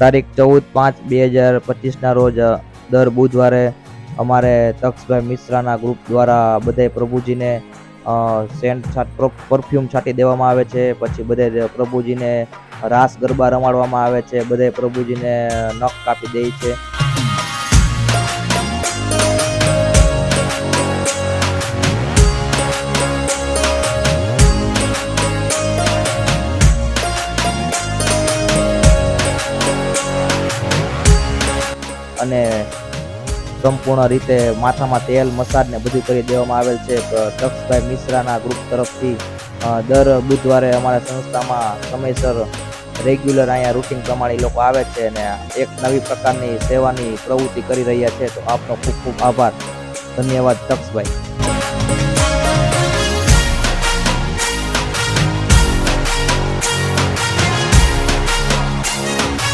તારીખ ચૌદ પાંચ બે હજાર પચીસના રોજ દર બુધવારે અમારે તક્ષભાઈ મિશ્રાના ગ્રુપ દ્વારા બધે પ્રભુજીને સેન્ટ પરફ્યુમ છાંટી દેવામાં આવે છે. પછી બધે પ્રભુજીને રાસ ગરબા રમાડવામાં આવે છે. બધે પ્રભુજીને નખ કાપી દે છે. અને સંપૂર્ણ રીતે માથામાં તેલ, મસાજ ને બધું કરી દેવામાં આવેલ છે. દક્ષભાઈ મિશ્રાના ગ્રુપ તરફથી દર બુધવારે અમારા સંસ્થામાં સમયસર રેગ્યુલર અહીંયા રૂટીન પ્રમાણે લોકો આવે છે અને એક નવી પ્રકારની સેવાની પ્રવૃત્તિ કરી રહ્યા છે. તો આપનો ખૂબ ખૂબ આભાર. ધન્યવાદ તક્ષભાઈ.